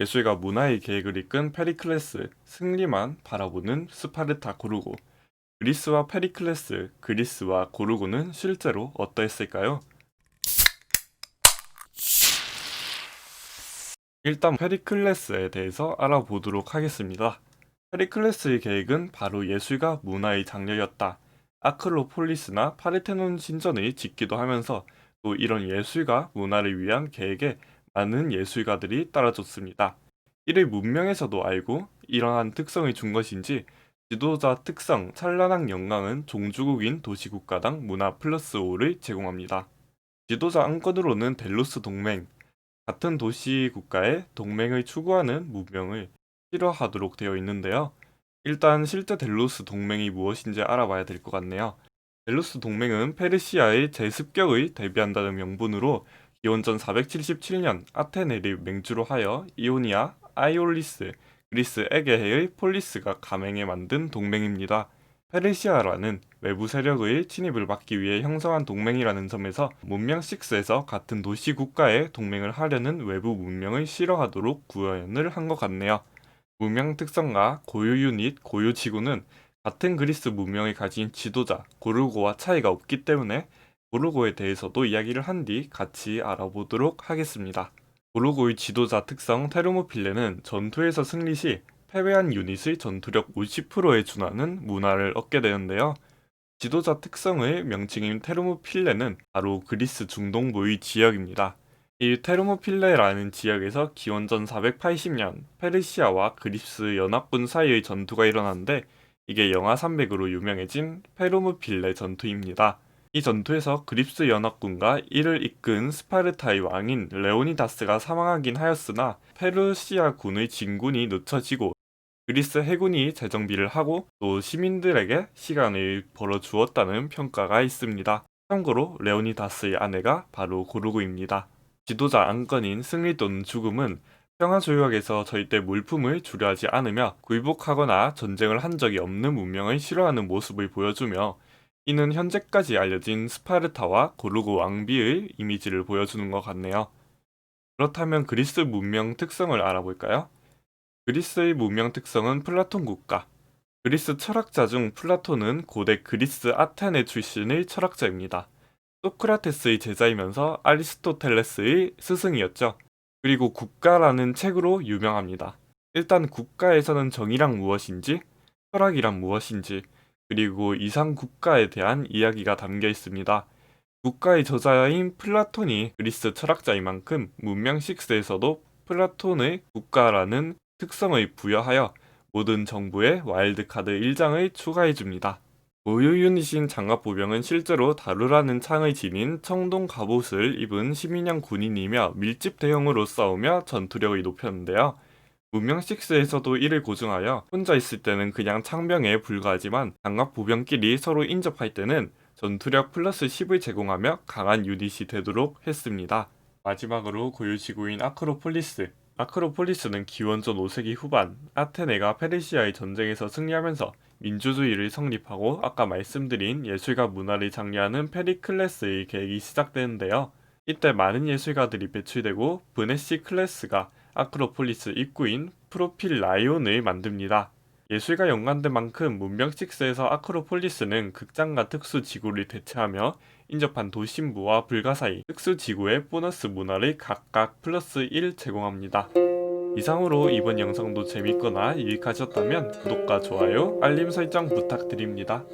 예술가 문화의 계획을 이끈 페리클레스, 승리만 바라보는 스파르타 고르고. 그리스와 페리클레스, 그리스와 고르고는 실제로 어떠했을까요? 일단 페리클레스에 대해서 알아보도록 하겠습니다. 페리클레스의 계획은 바로 예술가 문화의 장려였다. 아크로폴리스나 파르테논 신전을 짓기도 하면서 또 이런 예술가 문화를 위한 계획에 많은 예술가들이 따라줬습니다. 이를 문명에서도 알고 이러한 특성을 준 것인지 지도자 특성 찬란한 영광은 종주국인 도시국가당 문화 플러스 5를 제공합니다. 지도자 안건으로는 델로스 동맹, 같은 도시 국가의 동맹을 추구하는 문명을 실어하도록 되어 있는데요. 일단 실제 델로스 동맹이 무엇인지 알아봐야 될 것 같네요. 델로스 동맹은 페르시아의 제습격을 대비한다는 명분으로 기원전 477년 아테네를 맹주로 하여 이오니아, 아이올리스, 그리스 에게해의 폴리스가 감행해 만든 동맹입니다. 페르시아라는 외부 세력의 침입을 막기 위해 형성한 동맹이라는 점에서 문명 6에서 같은 도시 국가의 동맹을 하려는 외부 문명을 싫어하도록 구현을 한 것 같네요. 문명 특성과 고유 유닛, 고유 지구는 같은 그리스 문명이 가진 지도자 고르고와 차이가 없기 때문에 고르고에 대해서도 이야기를 한 뒤 같이 알아보도록 하겠습니다. 고르고의 지도자 특성 테르모필레는 전투에서 승리 시 패배한 유닛의 전투력 50%에 준하는 문화를 얻게 되는데요. 지도자 특성의 명칭인 테르모필레는 바로 그리스 중동부의 지역입니다. 이 테르모필레라는 지역에서 기원전 480년 페르시아와 그리스 연합군 사이의 전투가 일어났는데 이게 영하 300으로 유명해진 페르모필레 전투입니다. 이 전투에서 그립스 연합군과 이를 이끈 스파르타의 왕인 레오니다스가 사망하긴 하였으나 페르시아 군의 진군이 늦춰지고 그리스 해군이 재정비를 하고 또 시민들에게 시간을 벌어주었다는 평가가 있습니다. 참고로 레오니다스의 아내가 바로 고르고입니다. 지도자 안건인 승리 또는 죽음은 평화조약에서 절대 물품을 주려하지 않으며 굴복하거나 전쟁을 한 적이 없는 문명을 싫어하는 모습을 보여주며 이는 현재까지 알려진 스파르타와 고르고 왕비의 이미지를 보여주는 것 같네요. 그렇다면 그리스 문명 특성을 알아볼까요? 그리스의 문명 특성은 플라톤 국가. 그리스 철학자 중 플라톤은 고대 그리스 아테네 출신의 철학자입니다. 소크라테스의 제자이면서 아리스토텔레스의 스승이었죠. 그리고 국가라는 책으로 유명합니다. 일단 국가에서는 정의란 무엇인지, 철학이란 무엇인지, 그리고 이상 국가에 대한 이야기가 담겨 있습니다. 국가의 저자인 플라톤이 그리스 철학자인 만큼 문명 6에서도 플라톤의 국가라는 특성을 부여하여 모든 정부에 와일드카드 1장을 추가해줍니다. 고유 유닛인 장갑보병은 실제로 다루라는 창을 지닌 청동 갑옷을 입은 시민형 군인이며 밀집 대형으로 싸우며 전투력을 높였는데요. 문명 6에서도 이를 고증하여 혼자 있을 때는 그냥 창병에 불과하지만 장갑보병끼리 서로 인접할 때는 전투력 플러스 10을 제공하며 강한 유닛이 되도록 했습니다. 마지막으로 고유지구인 아크로폴리스 아크로폴리스는 기원전 5세기 후반 아테네가 페르시아의 전쟁에서 승리하면서 민주주의를 성립하고 아까 말씀드린 예술가 문화를 장려하는 페리클레스의 계획이 시작되는데요. 이때 많은 예술가들이 배출되고 브네시 클래스가 아크로폴리스 입구인 프로필 라이온을 만듭니다. 예술과 연관된 만큼 문명 6에서 아크로폴리스는 극장과 특수 지구를 대체하며 인접한 도심부와 불가사의 특수 지구의 보너스 문화를 각각 플러스 1 제공합니다. 이상으로 이번 영상도 재밌거나 유익하셨다면 구독과 좋아요, 알림 설정 부탁드립니다.